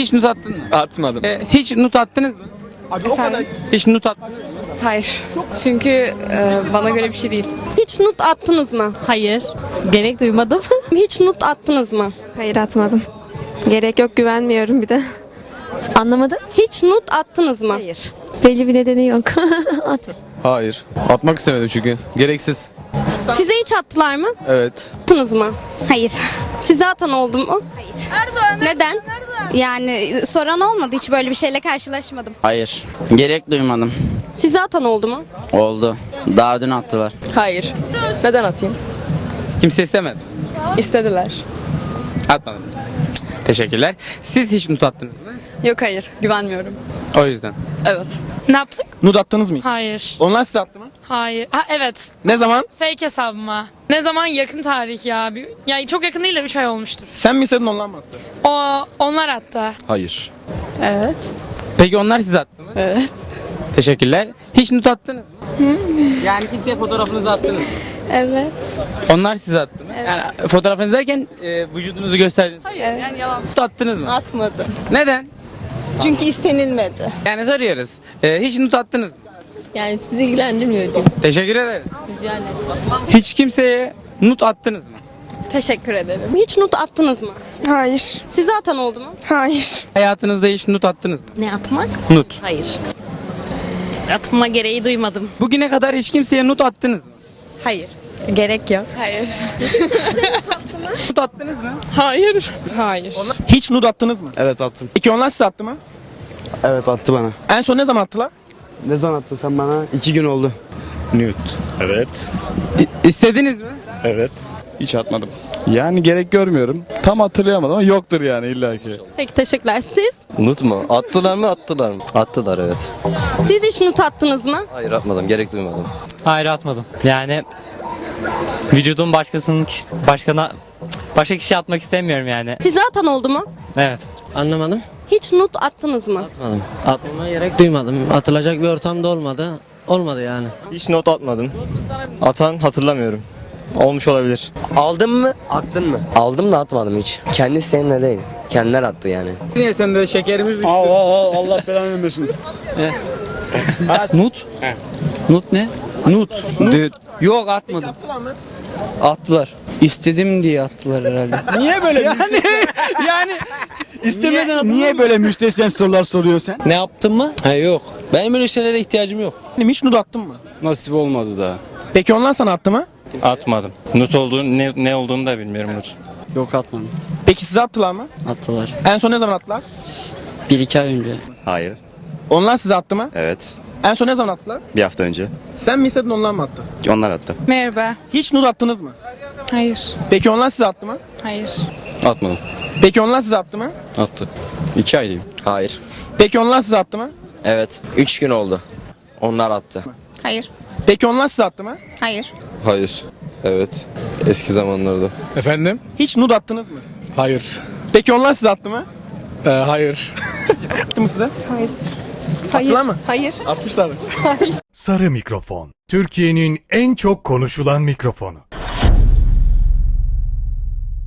Hiç nut attın mı? Atmadım. E, hiç nut attınız mı? Efendim? Hiç nut attınız mı? Hayır. Çünkü e, bana göre bir şey değil. Hiç nut attınız mı? Hayır. Gerek duymadım. Hiç nut attınız mı? Hayır atmadım. Gerek yok güvenmiyorum bir de. Anlamadım. Hiç nut attınız mı? Hayır. Belli bir nedeni yok. At. Hayır. Atmak istemedim çünkü. Gereksiz. Size hiç attılar mı? Evet. Attınız mı? Hayır. Size atan oldu mu? Hayır. Neden? Yani soran olmadı. Hiç böyle bir şeyle karşılaşmadım. Hayır. Gerek duymadım. Size atan oldu mu? Oldu. Daha dün attılar. Hayır. Neden atayım? Kimse istemedi. İstediler. Atmadınız. Teşekkürler. Siz hiç nut attınız mı? Yok hayır. Güvenmiyorum. O yüzden. Evet. Ne yaptık? Nude attınız mı? Hayır. Onlar size attı mı? Hayır. Ha evet. Ne zaman? Fake hesabıma. Ne zaman yakın tarih ya. Bir, yani çok yakın değil de 3 ay olmuştur. Sen mi istedin onlar mı attı? O onlar hatta. Hayır. Evet. Peki onlar size attı mı? Evet. Teşekkürler. Hiç nut attınız mı? Yani kimseye fotoğrafınızı attınız mı? Evet. Onlar size attı mı? Yani fotoğrafınızı derken e, vücudunuzu gösterdiniz. Hayır. Yani yalan. Nut attınız mı? Atmadım. Neden? Çünkü istenilmedi. Yani soruyoruz. E, hiç nut attınız mı? Yani sizi ilgilendirmiyor diyeyim. Teşekkür ederiz. Hiç kimseye nut attınız mı? Teşekkür ederim. Hiç nut attınız mı? Hayır. Size atan oldu mu? Hayır. Hayatınızda hiç nut attınız mı? Ne atmak? Nut. Hayır. Atma gereği duymadım. Bugüne kadar hiç kimseye nut attınız mı? Hayır. Gerek yok. Hayır. Nut attınız mı? Hayır. Hayır. Hiç nude attınız mı? Evet attım. Peki onlar size attı mı? Evet attı bana. En son ne zaman attılar? Ne zaman attın sen bana? İki gün oldu. Nude. Evet. İ- İstediniz mi? Evet. Hiç atmadım. Yani gerek görmüyorum. Tam hatırlayamadım ama yoktur yani illaki. Peki teşekkürler. Siz? Nut mu? Attılar mı attılar mı? Attılar evet. Siz hiç nut attınız mı? Hayır atmadım. Gerek duymadım. Hayır atmadım. Yani vücudum başkasının başkana başka kişiye atmak istemiyorum yani. Size atan oldu mu? Evet. Anlamadım. Hiç nut attınız mı? Atmadım. Atmama gerek duymadım. Atılacak bir ortamda olmadı. Olmadı yani. Hiç not atmadım. Atan hatırlamıyorum. Olmuş olabilir. Aldın mı? Attın mı? Aldım da atmadım hiç. Kendi seninle değil. Kendiler attı yani. Niye sen de şekerimiz düştü? Allah belanı vermesin. Nut? Nut ne? Nut. Yok atmadım. Attılar. İstedim diye attılar herhalde. Niye böyle yani yani istemeden niye, niye böyle müstehcen sorular soruyorsun sen? Ne yaptın mı? Ha yok. Benim öyle şeylere ihtiyacım yok. Hiç nude attın mı? Nasip olmadı daha. Peki onlar sana attı mı? Atmadım. Nut olduğunu ne, ne olduğunu da bilmiyorum nut. Yok atmadım. Peki size attılar mı? Attılar. En son ne zaman attılar? Bir iki ay önce. Hayır. Onlar size attı mı? Evet. En son ne zaman attılar? Bir hafta önce. Sen mi istedin onlar mı attı? Onlar attı. Merhaba. Hiç nude attınız mı? Hayır. Peki onlar size attı mı? Hayır. Atmadım. Peki onlar size attı mı? Attı. İki ay diyeyim. Hayır. Peki onlar size attı mı? Evet. Üç gün oldu. Onlar attı. Hayır. Peki onlar size attı mı? Hayır. Hayır. Evet. Eski zamanlarda. Efendim? Hiç nude attınız mı? Hayır. Peki onlar size attı mı? Ee, hayır. Attı mı size? Hayır. Attılar mı? Hayır. Atmışlar. Sarı mikrofon. Türkiye'nin en çok konuşulan mikrofonu.